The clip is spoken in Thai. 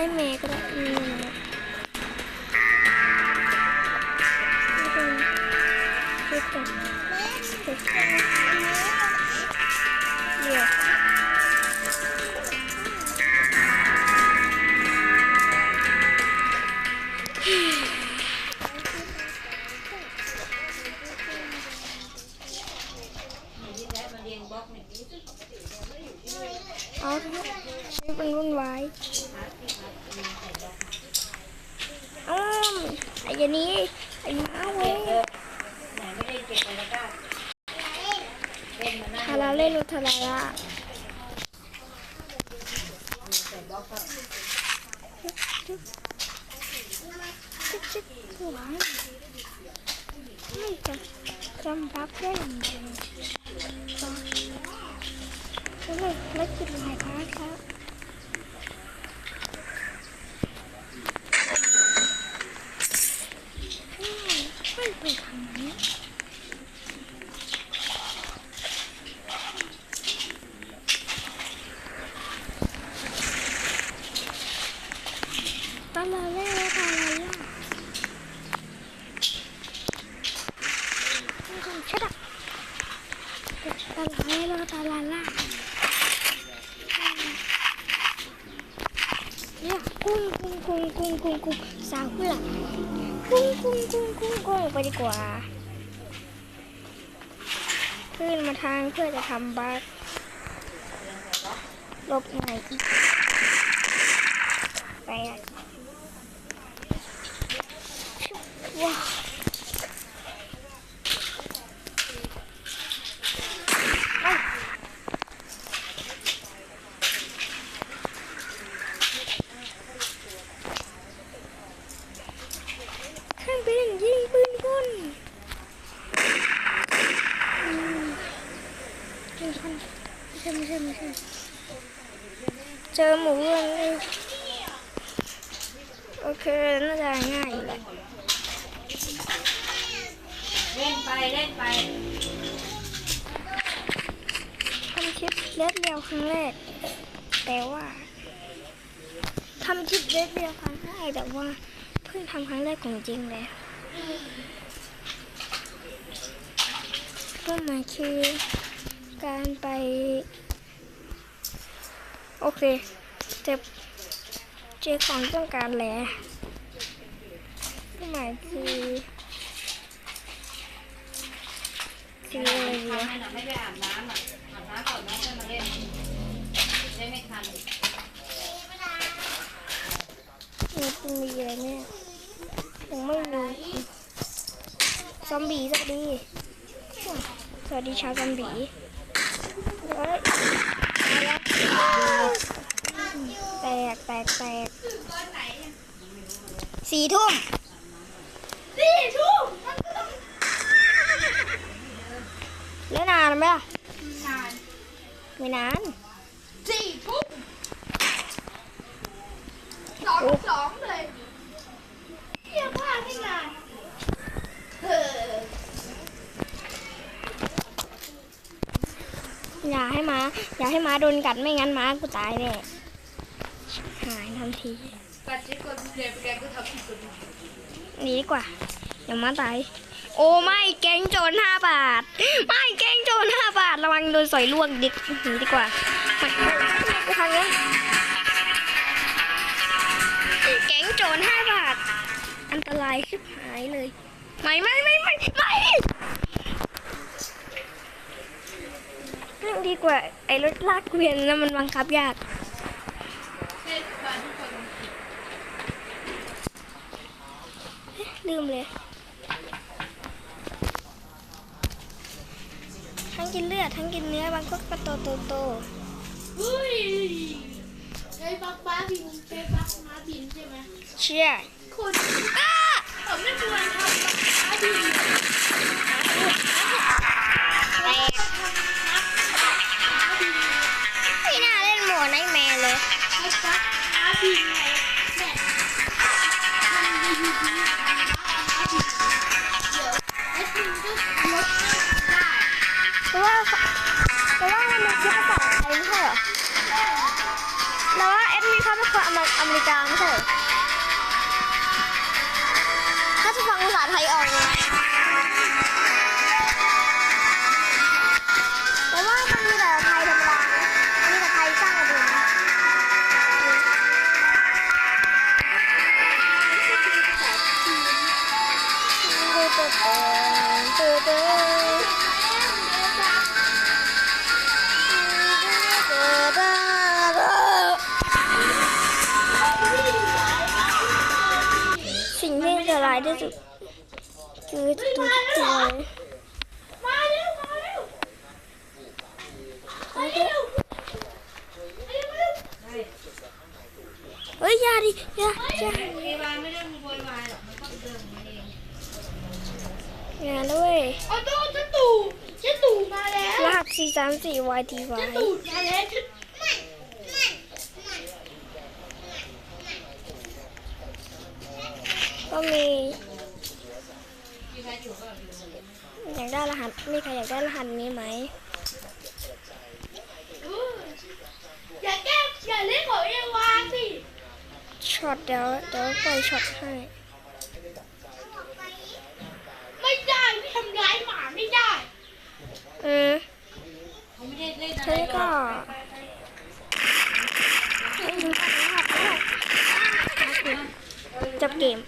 ให้เมย์ก็ได้อืมนี่เป็นชุกัน เอาชีวิตเป็นวุ่นวายอ้าวไอ้ยางนี้ไอ้ม้าเว้ยทาราเล่นอุทาราละจุ๊บจุ๊บจุ๊บจุ๊บว้าวไม่จะจำบักได้ยังไง ก็เลยแล้วกินอะไรคะครับไม่ไปทางนี้ตาลาเล่ตาลาล่าชัดอะตาลาเล่ตาลาล่าเนี่ย กุ้งกุ้งกุ้งกุ้งกุ้งกุ้งสาวกุหลาบกุ้งกุ้งกุ้งกุ้งกุ้งไปดีกว่า ขึ้นมาทางเพื่อจะทำบัสลบไหนอีกแปดว้าวเอ้าเครื่องบินยิงปืนกลอืม ยิงคนไม่ใช่ไม่ใช่ไม่ใช่เจอหมูเรือนเลยโอเคน่าจะง่ายอยู่แหละเล่นไปเล่นไปทำคลิปเล็ดเดียวครั้งแรก แต่ว่าทำคลิปเล็ดเดียวครั้งแรกแต่ว่าเพิ่งทำครั้งแรกของจริงเลยก็หมายคือ การไป โอเคเจะเจอของต้องการแหละก็หมายคือคืออะไรวะไมน่ะไม่ไปอาบน้ำอะอาบน้ำก่อนน้องจะมาเล่นได้ไม่ทันมีคุณมีอะไรเนี่ยยังไม่มีซอมบี้สวัสดี สวัสดีชาวซอมบี้ แตกแตกแตกสี่ทุ่มสี่ทุ่มแล้วนานไหมล่ะ นาน ไม่นานสี่ทุ่มสองสองเลยเที่ยงว่าไม่นานเอ อย่าให้ม้าอย่าให้ม้าโดนกัดไม่งั้นม้ากูตายแน่หายทันทีหนีดีกว่าอย่ามาตายโอ้ไม่แกงโจรห้าบาท ไม่แกงโจรห้าบาทระวังโดนสอยลวกดิกหนีดีกว่าไม่ไม่ไม่ไปทางนี้แกงโจรห้าบาท อันตรายชิบหายเลย ไม่ไม่ไม่ไม่ไม่เรื่อง ดีกว่าไอ้รถลากเกวียนนะมันบังคับยากเทศบาลทุกคนลืมเลยทั้งกินเลือดทั้งกินเนื้อบางคนก็โตโตโตเฮ้ยใช้บักบ้าบินใช้บักม้าบินใช่ไหมเชี่ยคนอ้ ไนท์แมร์เลยใช้บักม้าบินไงแม่มันมีอยู่ที่บักม้าบินเดี๋ยวไอ้คุณก็ลดได้แต่ว่าแต่ว่ามันมีคลิปภาษาไทยไม่ใช่เหรอแล้วว่าเอ็ดมีคำภาษาว่าอเมอเมริกาไม่ใช่เหรอถ้าจะฟังภาษาไทยออกนะแสิ่งที่อันตรายที่สุ ดคือตัวจอยมาเร็วมาเร็วมาเร็วมาเร็วเฮ้ยอยาดิอยาอยาโวยวายไม่ได้โวยวายหรอกมันก็เรื่องมันเองอย่าด้วยเอาโต้เจะตู่เจะตู่มาแล้วรหัสสี่สามสี่ y t y เจะตู่มาแล้วเจะก็มีอยากได้รหัสมีใครอยากได้รหัสนี้ไหมอย่าแก้อย่าเล่นของเอวาสิช็อตเดี๋ยวเดี๋ยวปล่อยช็อตให้ ไม่ได้ไม่ทำร้ายหมาไม่ได้ อืม เขาไม่ได้เล่นอะ ฉัไรนหรก็อกจบเกม